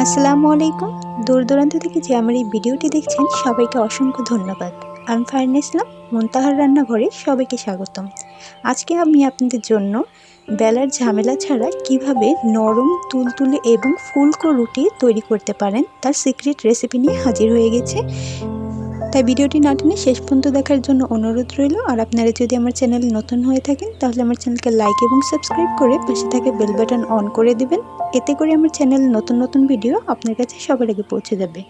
আসসালামু আলাইকুম। দূর দূরান্ত থেকে যে আমার এই ভিডিওটি দেখছেন, সবাইকে অসংখ্য ধন্যবাদ। আমি ফাইন ইসলাম, মুনতাহার রান্নাঘরে সবাইকে স্বাগতম। আজকে আমি আপনাদের জন্য বেলার ঝামেলা ছাড়া কীভাবে নরম, তুলতুলে এবং ফুলকো রুটি তৈরি করতে পারেন, তার সিক্রেট রেসিপি নিয়ে হাজির হয়ে গেছে। তাই ভিডিওটি না টেনে শেষ পর্যন্ত দেখার জন্য অনুরোধ রইল। আর আপনারা যদি আমার চ্যানেল নতুন হয়ে থাকেন, তাহলে আমার চ্যানেলকে লাইক এবং সাবস্ক্রাইব করে পাশে থাকে বেল বাটন অন করে দিবেন। এতে করে আমার চ্যানেল নতুন নতুন ভিডিও আপনার কাছে সবার আগে পৌঁছে যাবে।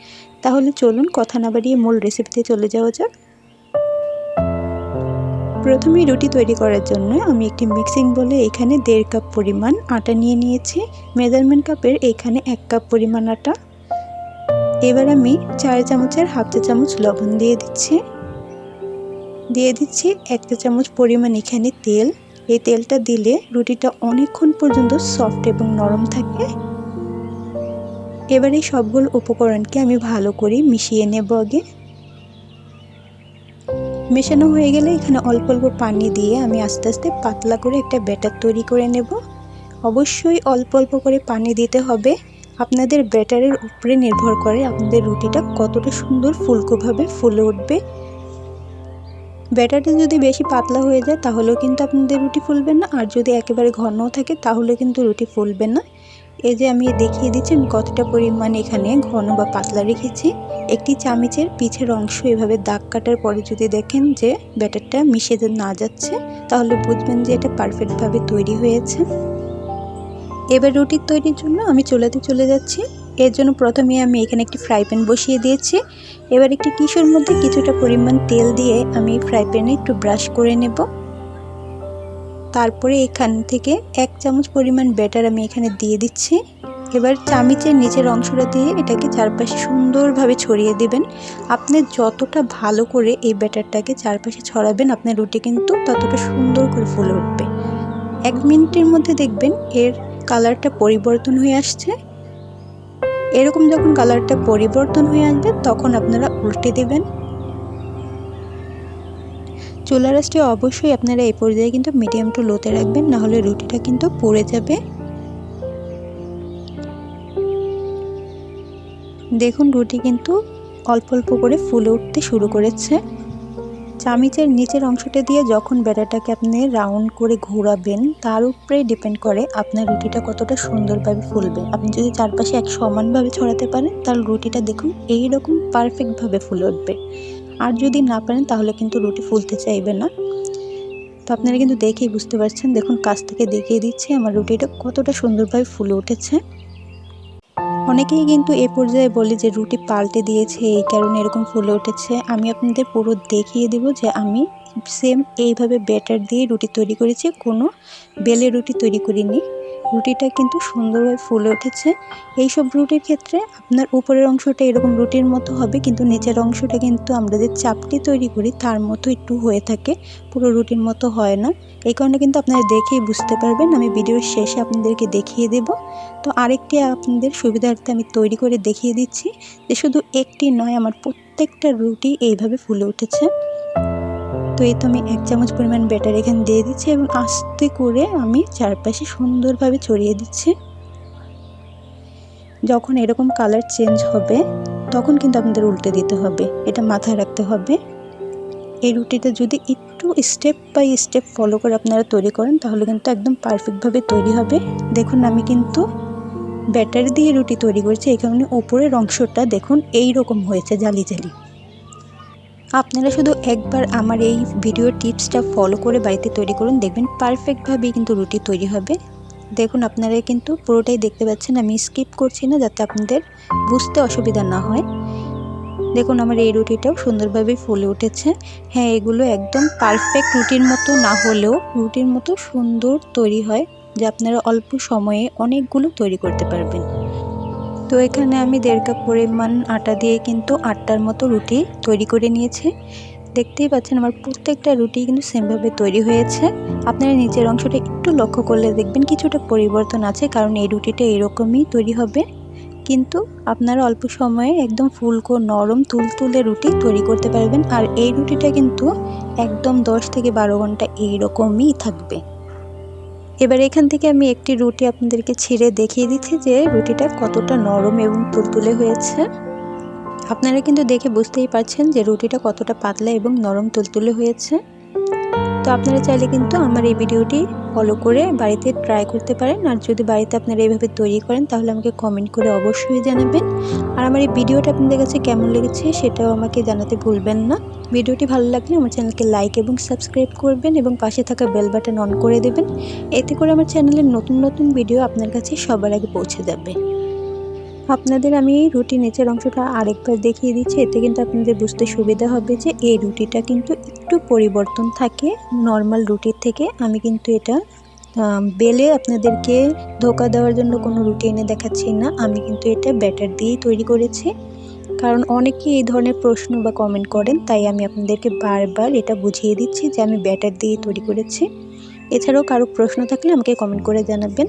তাহলে চলুন কথা না বাড়িয়ে মূল রেসিপিতে চলে যাওয়া যাক। প্রথমে রুটি তৈরি করার জন্য আমি একটি মিক্সিং বলে এখানে দেড় কাপ পরিমাণ আটা নিয়ে নিয়েছি। মেজারমেন্ট কাপের এখানে এক কাপ পরিমাণ আটা। এবার আমি চার চামচের হাফ চা চামচ লবণ দিয়ে দিচ্ছি। দিয়ে দিচ্ছি এক চা চামচ পরিমাণ এখানে তেল। এই তেলটা দিলে রুটিটা অনেকক্ষণ পর্যন্ত সফট এবং নরম থাকে। এবার এই সবগুলো উপকরণকে আমি ভালো করে মিশিয়ে নেব আগে। মেশানো হয়ে গেলে এখানে অল্প অল্প পানি দিয়ে আমি আস্তে আস্তে পাতলা করে একটা ব্যাটার তৈরি করে নেব। অবশ্যই অল্প অল্প করে পানি দিতে হবে। আপনাদের ব্যাটারের উপরে নির্ভর করে আপনাদের রুটিটা কতটা সুন্দর ফুলকোভাবে ফুলে উঠবে। ব্যাটারটা যদি বেশি পাতলা হয়ে যায়, তাহলেও কিন্তু আপনাদের রুটি ফুলবে না। আর যদি একেবারে ঘনও থাকে তাহলেও কিন্তু রুটি ফুলবে না। এই যে আমি দেখিয়ে দিচ্ছি, আমি কতটা পরিমাণ এখানে ঘন বা পাতলা রেখেছি। একটি চামিচের পিছের অংশ এভাবে দাগ কাটার পরে যদি দেখেন যে ব্যাটারটা মিশে না যাচ্ছে, তাহলে বুঝবেন যে এটা পারফেক্টভাবে তৈরি হয়েছে। এবার রুটির তৈরির জন্য আমি চুলাতে চলে যাচ্ছি। এর জন্য প্রথমে আমি এখানে একটি ফ্রাই প্যান বসিয়ে দিয়েছি। এবার একটি টিস্যুর মধ্যে কিছুটা পরিমাণ তেল দিয়ে আমি ফ্রাই প্যানে একটু ব্রাশ করে নেব। তারপরে এখান থেকে এক চামচ পরিমাণ ব্যাটার আমি এখানে দিয়ে দিচ্ছি। এবার চামিচের নিচের অংশটা দিয়ে এটাকে চারপাশে সুন্দরভাবে ছড়িয়ে দেবেন। আপনি যতটা ভালো করে এই ব্যাটারটাকে চারপাশে ছড়াবেন, আপনার রুটি কিন্তু ততটা সুন্দর করে ফুলে উঠবে। এক মিনিটের মধ্যে দেখবেন এর কালারটা পরিবর্তন হয়ে আসছে। এরকম যখন কালারটা পরিবর্তন হয়ে আসবে, তখন আপনারা উল্টে দেবেন। চুলা রাসটি অবশ্যই আপনারা এই পর্যায়ে কিন্তু মিডিয়াম টু লোতে রাখবেন, নাহলে রুটিটা কিন্তু পড়ে যাবে। দেখুন রুটি কিন্তু অল্প অল্প করে ফুলে উঠতে শুরু করেছে। চামিচের নিচের অংশটা দিয়ে যখন ব্যাটাটাকে আপনি রাউন্ড করে ঘোরাবেন, তার উপরে ডিপেন্ড করে আপনার রুটিটা কতটা সুন্দরভাবে ফুলবে। আপনি যদি চারপাশে এক সমানভাবে ছড়াতে পারেন তাহলে রুটিটা দেখুন এই রকম পারফেক্টভাবে ফুলে উঠবে। আর যদি না পারেন, তাহলে কিন্তু রুটি ফুলতে চাইবে না। তো আপনারা কিন্তু দেখেই বুঝতে পারছেন, দেখুন কাছ থেকে দেখিয়ে দিচ্ছে, আমার রুটিটা কতটা সুন্দরভাবে ফুলে উঠেছে। অনেকেই কিন্তু এ পর্যায়ে বলে যে, রুটি পাল্টে দিয়েছে, এই কারণে এরকম ফুলে উঠেছে। আমি আপনাদের পুরো দেখিয়ে দেব যে, আমি সেম এইভাবে ব্যাটার দিয়ে রুটি তৈরি করেছি। কোনো বেলে রুটি তৈরি করিনি। রুটিটা কিন্তু সুন্দরভাবে ফুলে উঠেছে। এইসব রুটির ক্ষেত্রে আপনার উপরের অংশটা এরকম রুটির মতো হবে, কিন্তু নিচের অংশটা কিন্তু আমরা যে চাপটি তৈরি করি তার মতো একটু হয়ে থাকে, পুরো রুটির মতো হয় না। এই কারণে কিন্তু আপনারা দেখেই বুঝতে পারবেন, আমি ভিডিওর শেষে আপনাদেরকে দেখিয়ে দেব। তো আরেকটি আপনাদের সুবিধার্থে আমি তৈরি করে দেখিয়ে দিচ্ছি যে শুধু একটি নয়, আমার প্রত্যেকটা রুটি এইভাবে ফুলে উঠেছে। তো এই তো আমি এক চামচ পরিমাণ ব্যাটার এখানে দিয়ে দিচ্ছি এবং আস্তে করে আমি চারপাশে সুন্দরভাবে ছড়িয়ে দিচ্ছি। যখন এরকম কালার চেঞ্জ হবে, তখন কিন্তু আপনাদের উল্টে দিতে হবে, এটা মাথায় রাখতে হবে। এই রুটিটা যদি একটু স্টেপ বাই স্টেপ ফলো করে আপনারা তৈরি করেন, তাহলে কিন্তু একদম পারফেক্টভাবে তৈরি হবে। দেখুন, আমি কিন্তু ব্যাটার দিয়ে রুটি তৈরি করেছি এই কারণে ওপরের অংশটা দেখুন এই রকম হয়েছে জালি জালি আপনারা শুধু একবার আমার এই ভিডিও টিপসটা ফলো করে বাড়িতে তৈরি করুন, দেখবেন পারফেক্টভাবেই কিন্তু রুটি তৈরি হবে। দেখুন, আপনারা কিন্তু পুরোটাই দেখতে পাচ্ছেন, আমি স্কিপ করছি না যাতে আপনাদের বুঝতে অসুবিধা না হয়। দেখুন, আমার এই রুটিটাও সুন্দরভাবে ফুলে উঠেছে। হ্যাঁ এগুলো একদম পারফেক্ট রুটির মতো না হলেও রুটির মতো সুন্দর তৈরি হয়, যে আপনারা অল্প সময়ে অনেকগুলো তৈরি করতে পারবেন। তো এখানে আমি দেড় কাপ পরিমাণ আটা দিয়ে কিন্তু আটটার মতো রুটি তৈরি করে নিয়েছি। দেখতেই পাচ্ছেন আমার প্রত্যেকটা রুটি কিন্তু সেমভাবে তৈরি হয়েছে। আপনারা নিচের অংশটা একটু লক্ষ্য করলে দেখবেন কিছুটা পরিবর্তন আছে, কারণ এই রুটিটা এরকমই তৈরি হবে। কিন্তু আপনারা অল্প সময়ে একদম ফুলকো নরম তুলতুলে রুটি তৈরি করতে পারবেন। আর এই রুটিটা কিন্তু একদম দশ থেকে বারো ঘণ্টা এইরকমই থাকবে। এবার এখান থেকে আমি একটি রুটি আপনাদেরকে ছিঁড়ে দেখিয়ে দিচ্ছি যে রুটিটা কতটা নরম এবং তুলতুলে হয়েছে। আপনারা কিন্তু দেখে বুঝতেই পারছেন যে রুটিটা কতটা পাতলা এবং নরম তুলতুলে হয়েছে। তো আপনারা চাইলে কিন্তু আমার এই ভিডিওটি ফলো করে বাড়িতে ট্রাই করতে পারেন। আর যদি বাড়িতে আপনারা এইভাবে তৈরি করেন, তাহলে আমাকে কমেন্ট করে অবশ্যই জানাবেন। আর আমার এই ভিডিওটা আপনাদের কাছে কেমন লেগেছে সেটাও আমাকে জানাতে ভুলবেন না। ভিডিওটি ভালো লাগলে আমার চ্যানেলকে লাইক এবং সাবস্ক্রাইব করবেন এবং পাশে থাকা বেল বাটন অন করে দেবেন। এতে করে আমার চ্যানেলের নতুন নতুন ভিডিও আপনার কাছে সবার আগে পৌঁছে যাবে। আপনাদের আমি রুটি নিচের অংশটা আরেকবার দেখিয়ে দিচ্ছি, এতে কিন্তু আপনাদের বুঝতে সুবিধা হবে যে এই রুটিটা কিন্তু একটু পরিবর্তন থাকে নর্মাল রুটির থেকে। আমি কিন্তু এটা বেলে আপনাদেরকে ধোকা দেওয়ার জন্য কোনো রুটি এনে দেখাচ্ছি না। আমি কিন্তু এটা ব্যাটার দিয়েই তৈরি করেছি। কারণ অনেকে এই ধরনের প্রশ্ন বা কমেন্ট করেন, তাই আমি আপনাদেরকে বারবার এটা বুঝিয়ে দিচ্ছি যে আমি ব্যাটার দিয়েই তৈরি করেছি। এছাড়াও কারও প্রশ্ন থাকলে আমাকে কমেন্ট করে জানাবেন।